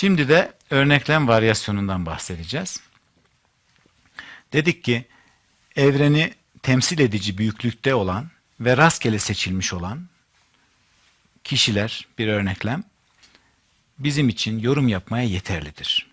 Şimdi de örneklem varyasyonundan bahsedeceğiz. Dedik ki evreni temsil edici büyüklükte olan ve rastgele seçilmiş olan kişiler bir örneklem bizim için yorum yapmaya yeterlidir.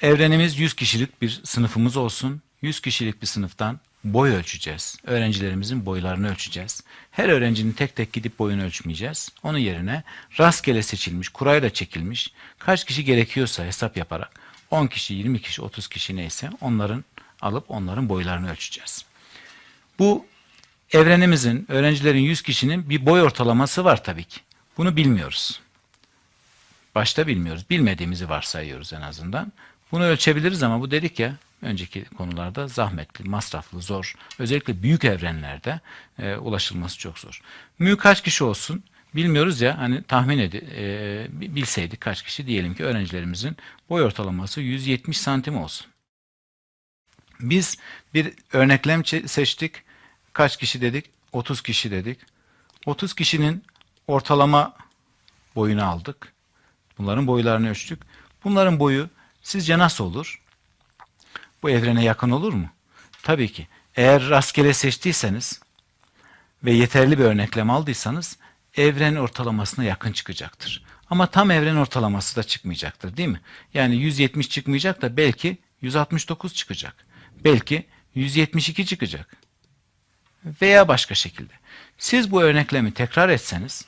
Evrenimiz 100 kişilik bir sınıfımız olsun. 100 kişilik bir sınıftan boy ölçeceğiz. Öğrencilerimizin boylarını ölçeceğiz. Her öğrencinin tek tek gidip boyunu ölçmeyeceğiz. Onun yerine rastgele seçilmiş, kurayla çekilmiş, kaç kişi gerekiyorsa hesap yaparak 10 kişi, 20 kişi, 30 kişi neyse onların alıp onların boylarını ölçeceğiz. Bu evrenimizin, öğrencilerin 100 kişinin bir boy ortalaması var tabii ki. Bunu bilmiyoruz. Başta bilmiyoruz. Bilmediğimizi varsayıyoruz en azından. Bunu ölçebiliriz ama bu dedik ya önceki konularda zahmetli, masraflı, zor. Özellikle büyük evrenlerde e, ulaşılması çok zor. Mü kaç kişi olsun bilmiyoruz ya hani tahmin edi, e, bilseydik kaç kişi diyelim ki öğrencilerimizin boy ortalaması 170 santim olsun. Biz bir örneklem seçtik. Kaç kişi dedik? 30 kişi dedik. 30 kişinin ortalama boyunu aldık. Bunların boylarını ölçtük. Bunların boyu sizce nasıl olur? Bu evrene yakın olur mu? Tabii ki. Eğer rastgele seçtiyseniz ve yeterli bir örneklem aldıysanız evren ortalamasına yakın çıkacaktır. Ama tam evren ortalaması da çıkmayacaktır değil mi? Yani 170 çıkmayacak da belki 169 çıkacak. Belki 172 çıkacak. Veya başka şekilde. Siz bu örneklemi tekrar etseniz,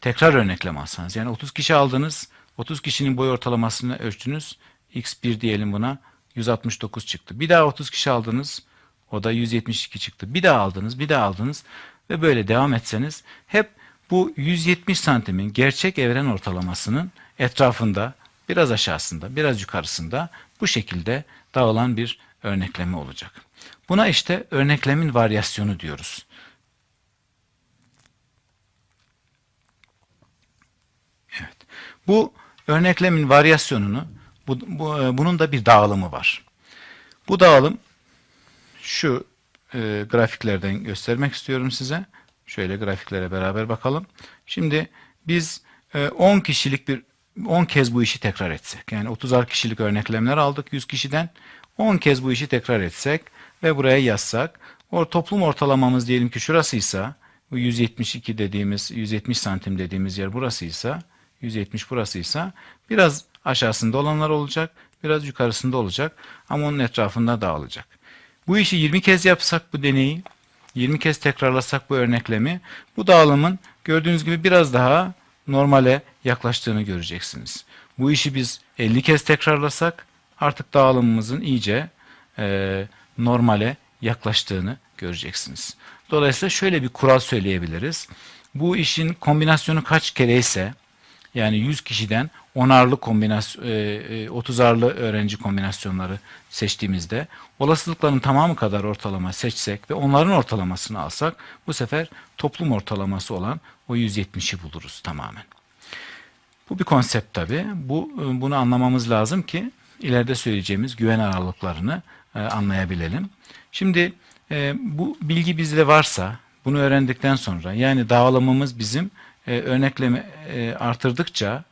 tekrar örneklem alsanız, yani 30 kişi aldınız, 30 kişinin boy ortalamasını ölçtünüz, x1 diyelim buna, 169 çıktı. Bir daha 30 kişi aldınız, o da 172 çıktı. Bir daha aldınız, bir daha aldınız ve böyle devam etseniz hep bu 170 santimin gerçek evren ortalamasının etrafında, biraz aşağısında, biraz yukarısında bu şekilde dağılan bir örnekleme olacak. Buna işte örneklemin varyasyonu diyoruz. Evet. Bu örneklemin varyasyonunu bu, bu, e, bunun da bir dağılımı var. Bu dağılım şu e, grafiklerden göstermek istiyorum size. Şöyle grafiklere beraber bakalım. Şimdi biz e, 10 kişilik bir 10 kez bu işi tekrar etsek. Yani 30'ar kişilik örneklemler aldık 100 kişiden. 10 kez bu işi tekrar etsek ve buraya yazsak. O toplum ortalamamız diyelim ki şurasıysa bu 172 dediğimiz 170 santim dediğimiz yer burasıysa 170 burasıysa biraz aşağısında olanlar olacak, biraz yukarısında olacak ama onun etrafında dağılacak. Bu işi 20 kez yapsak bu deneyi, 20 kez tekrarlasak bu örneklemi, bu dağılımın gördüğünüz gibi biraz daha normale yaklaştığını göreceksiniz. Bu işi biz 50 kez tekrarlasak artık dağılımımızın iyice e, normale yaklaştığını göreceksiniz. Dolayısıyla şöyle bir kural söyleyebiliriz. Bu işin kombinasyonu kaç kere ise yani 100 kişiden 10'arlı kombinasyon, 30'arlı öğrenci kombinasyonları seçtiğimizde olasılıkların tamamı kadar ortalama seçsek ve onların ortalamasını alsak bu sefer toplum ortalaması olan o 170'i buluruz tamamen. Bu bir konsept tabi. Bu bunu anlamamız lazım ki ileride söyleyeceğimiz güven aralıklarını e, anlayabilelim. Şimdi e, bu bilgi bizde varsa bunu öğrendikten sonra yani dağılımımız bizim e, örnekleme e, artırdıkça,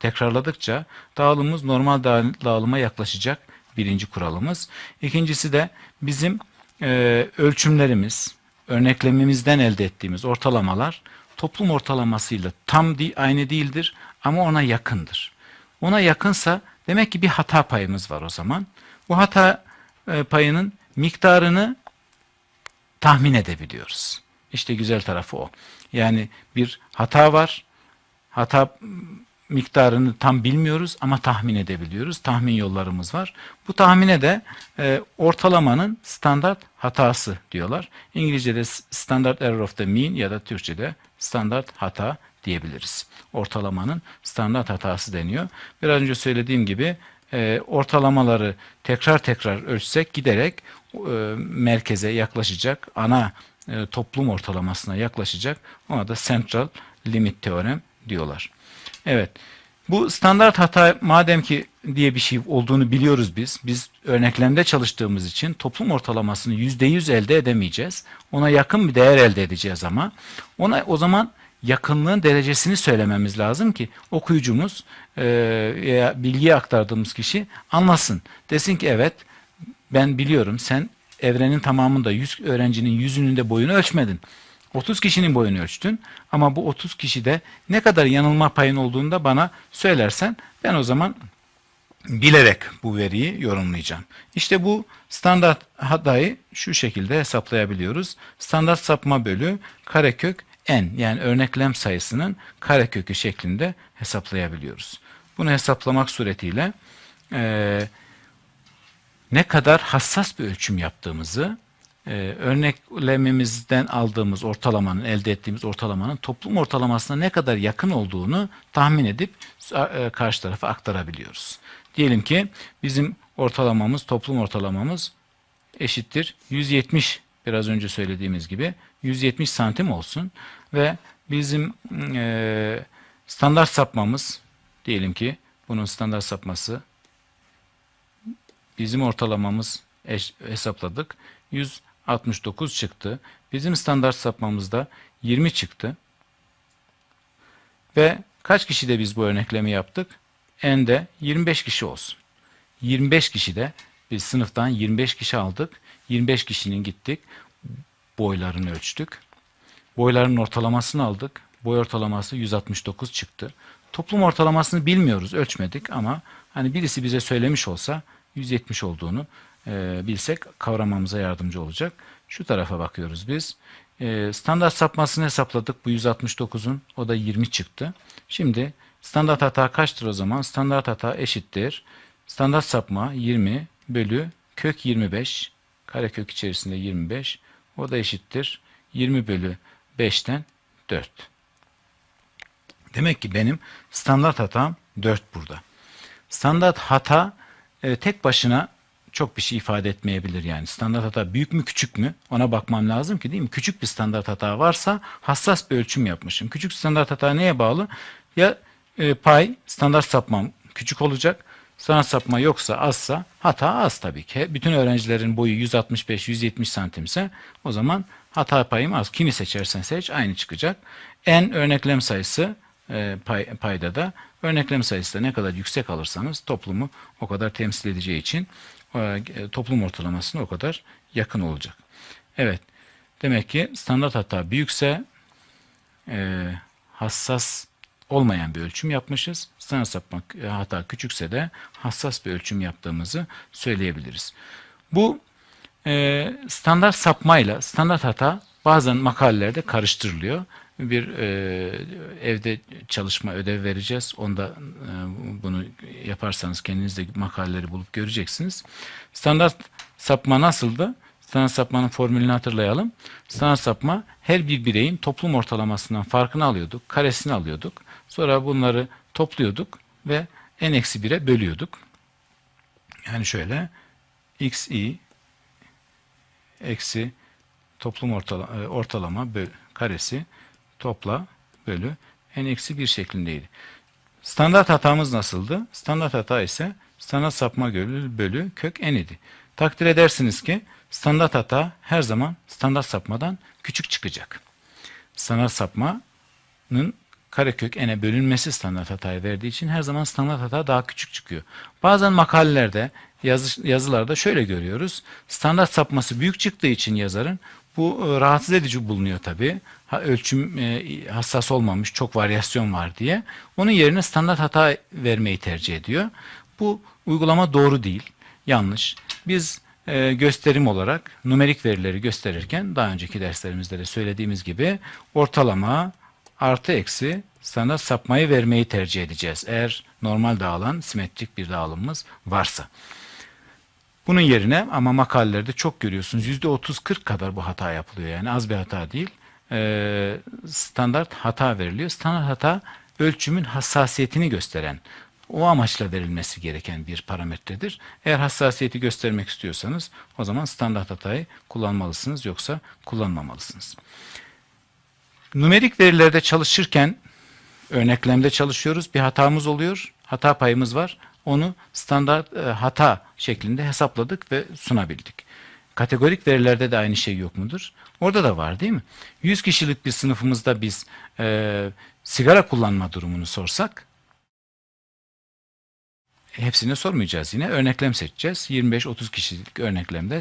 tekrarladıkça dağılımımız normal dağılıma yaklaşacak birinci kuralımız. İkincisi de bizim e, ölçümlerimiz, örneklememizden elde ettiğimiz ortalamalar toplum ortalamasıyla tam di, aynı değildir ama ona yakındır. Ona yakınsa demek ki bir hata payımız var o zaman. Bu hata e, payının miktarını tahmin edebiliyoruz. İşte güzel tarafı o. Yani bir hata var. Hata miktarını tam bilmiyoruz ama tahmin edebiliyoruz. Tahmin yollarımız var. Bu tahmine de e, ortalamanın standart hatası diyorlar. İngilizce'de standard error of the mean ya da Türkçe'de standart hata diyebiliriz. Ortalamanın standart hatası deniyor. Biraz önce söylediğim gibi e, ortalamaları tekrar tekrar ölçsek giderek e, merkeze yaklaşacak ana e, toplum ortalamasına yaklaşacak. Ona da central limit teorem diyorlar. Evet. Bu standart hata madem ki diye bir şey olduğunu biliyoruz biz. Biz örneklemde çalıştığımız için toplum ortalamasını yüzde yüz elde edemeyeceğiz. Ona yakın bir değer elde edeceğiz ama ona o zaman yakınlığın derecesini söylememiz lazım ki okuyucumuz e, veya bilgiyi aktardığımız kişi anlasın. Desin ki evet ben biliyorum sen evrenin tamamında 100 öğrencinin yüzünün de boyunu ölçmedin. 30 kişinin boyunu ölçtün ama bu 30 kişide ne kadar yanılma payın olduğunu da bana söylersen ben o zaman bilerek bu veriyi yorumlayacağım. İşte bu standart hatayı şu şekilde hesaplayabiliyoruz. Standart sapma bölü karekök n yani örneklem sayısının karekökü şeklinde hesaplayabiliyoruz. Bunu hesaplamak suretiyle eee ne kadar hassas bir ölçüm yaptığımızı, e, örneklememizden aldığımız ortalamanın, elde ettiğimiz ortalamanın toplum ortalamasına ne kadar yakın olduğunu tahmin edip e, karşı tarafa aktarabiliyoruz. Diyelim ki bizim ortalamamız, toplum ortalamamız eşittir 170 biraz önce söylediğimiz gibi 170 santim olsun ve bizim e, standart sapmamız diyelim ki bunun standart sapması Bizim ortalamamız eş, hesapladık. 169 çıktı. Bizim standart sapmamızda 20 çıktı. Ve kaç kişide biz bu örneklemi yaptık? N'de 25 kişi olsun. 25 kişide biz sınıftan 25 kişi aldık. 25 kişinin gittik. Boylarını ölçtük. Boyların ortalamasını aldık. Boy ortalaması 169 çıktı. Toplum ortalamasını bilmiyoruz, ölçmedik ama hani birisi bize söylemiş olsa 170 olduğunu e, bilsek kavramamıza yardımcı olacak. Şu tarafa bakıyoruz biz. E, standart sapmasını hesapladık bu 169'un. O da 20 çıktı. Şimdi standart hata kaçtır o zaman? Standart hata eşittir. Standart sapma 20 bölü kök 25. Karekök içerisinde 25. O da eşittir. 20 bölü 5'ten 4. Demek ki benim standart hatam 4 burada. Standart hata e, tek başına çok bir şey ifade etmeyebilir yani. Standart hata büyük mü küçük mü ona bakmam lazım ki değil mi? Küçük bir standart hata varsa hassas bir ölçüm yapmışım. Küçük standart hata neye bağlı? Ya e, pay standart sapmam küçük olacak. Standart sapma yoksa azsa hata az tabii ki. Bütün öğrencilerin boyu 165-170 santimse o zaman hata payım az. Kimi seçersen seç aynı çıkacak. En örneklem sayısı e, pay, payda da örneklem sayısı da ne kadar yüksek alırsanız toplumu o kadar temsil edeceği için e, toplum ortalamasına o kadar yakın olacak. Evet. Demek ki standart hata büyükse e, hassas olmayan bir ölçüm yapmışız. Standart sapma e, hata küçükse de hassas bir ölçüm yaptığımızı söyleyebiliriz. Bu e, standart sapmayla standart hata bazen makalelerde karıştırılıyor bir e, evde çalışma ödev vereceğiz. Onda e, bunu yaparsanız kendiniz de makaleleri bulup göreceksiniz. Standart sapma nasıldı? Standart sapmanın formülünü hatırlayalım. Standart sapma her bir bireyin toplum ortalamasından farkını alıyorduk. Karesini alıyorduk. Sonra bunları topluyorduk ve n-1'e bölüyorduk. Yani şöyle xi eksi toplum ortalama, e, ortalama böl, karesi topla bölü n eksi 1 şeklindeydi. Standart hatamız nasıldı? Standart hata ise standart sapma bölü, kök n idi. Takdir edersiniz ki standart hata her zaman standart sapmadan küçük çıkacak. Standart sapmanın karekök n'e bölünmesi standart hatayı verdiği için her zaman standart hata daha küçük çıkıyor. Bazen makalelerde, yazı, yazılarda şöyle görüyoruz. Standart sapması büyük çıktığı için yazarın bu e, rahatsız edici bulunuyor tabi. Ölçüm e, hassas olmamış, çok varyasyon var diye. Onun yerine standart hata vermeyi tercih ediyor. Bu uygulama doğru değil, yanlış. Biz e, gösterim olarak numerik verileri gösterirken daha önceki derslerimizde de söylediğimiz gibi ortalama artı eksi standart sapmayı vermeyi tercih edeceğiz. Eğer normal dağılan simetrik bir dağılımımız varsa. Bunun yerine ama makalelerde çok görüyorsunuz %30-40 kadar bu hata yapılıyor. Yani az bir hata değil. Ee, standart hata veriliyor. Standart hata ölçümün hassasiyetini gösteren o amaçla verilmesi gereken bir parametredir. Eğer hassasiyeti göstermek istiyorsanız o zaman standart hatayı kullanmalısınız yoksa kullanmamalısınız. Numerik verilerde çalışırken örneklemde çalışıyoruz. Bir hatamız oluyor. Hata payımız var onu standart e, hata şeklinde hesapladık ve sunabildik. Kategorik verilerde de aynı şey yok mudur? Orada da var değil mi? 100 kişilik bir sınıfımızda biz e, sigara kullanma durumunu sorsak hepsine sormayacağız yine. Örneklem seçeceğiz. 25-30 kişilik örneklemde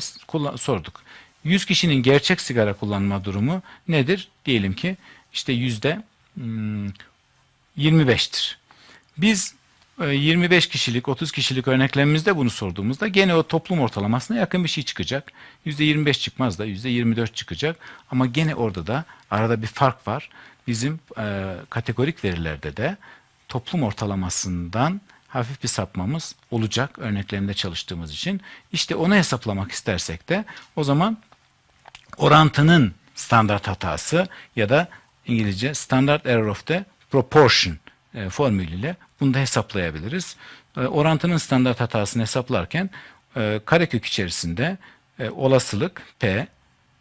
sorduk. 100 kişinin gerçek sigara kullanma durumu nedir? Diyelim ki işte yüzde hmm, 25'tir. Biz e, 25 kişilik, 30 kişilik örneklemimizde bunu sorduğumuzda gene o toplum ortalamasına yakın bir şey çıkacak. %25 çıkmaz da %24 çıkacak. Ama gene orada da arada bir fark var. Bizim e, kategorik verilerde de toplum ortalamasından hafif bir sapmamız olacak örneklemde çalıştığımız için. İşte onu hesaplamak istersek de o zaman orantının standart hatası ya da İngilizce standard error of the proportion e, formülüyle bunu da hesaplayabiliriz. E, orantının standart hatasını hesaplarken e, karekök içerisinde olasılık P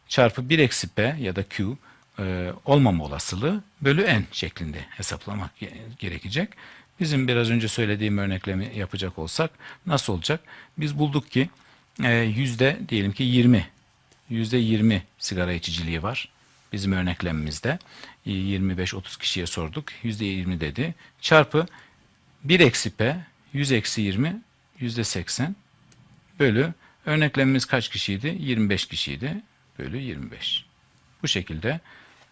çarpı 1 eksi P ya da Q e, olmama olasılığı bölü N şeklinde hesaplamak ge- gerekecek. Bizim biraz önce söylediğim örneklemi yapacak olsak nasıl olacak? Biz bulduk ki yüzde diyelim ki 20 yüzde 20 sigara içiciliği var. Bizim örneklemimizde 25-30 kişiye sorduk. Yüzde 20 dedi. Çarpı 1 eksi P 100 eksi 20 yüzde 80 bölü örneklemimiz kaç kişiydi? 25 kişiydi. Bölü 25. Bu şekilde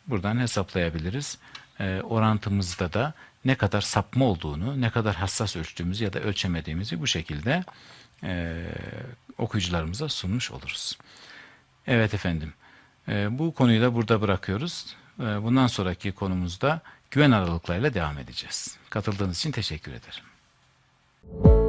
buradan hesaplayabiliriz. Ee, orantımızda da ne kadar sapma olduğunu, ne kadar hassas ölçtüğümüzü ya da ölçemediğimizi bu şekilde e, okuyucularımıza sunmuş oluruz. Evet efendim. Ee, bu konuyu da burada bırakıyoruz. Ee, bundan sonraki konumuzda güven aralıklarıyla devam edeceğiz. Katıldığınız için teşekkür ederim.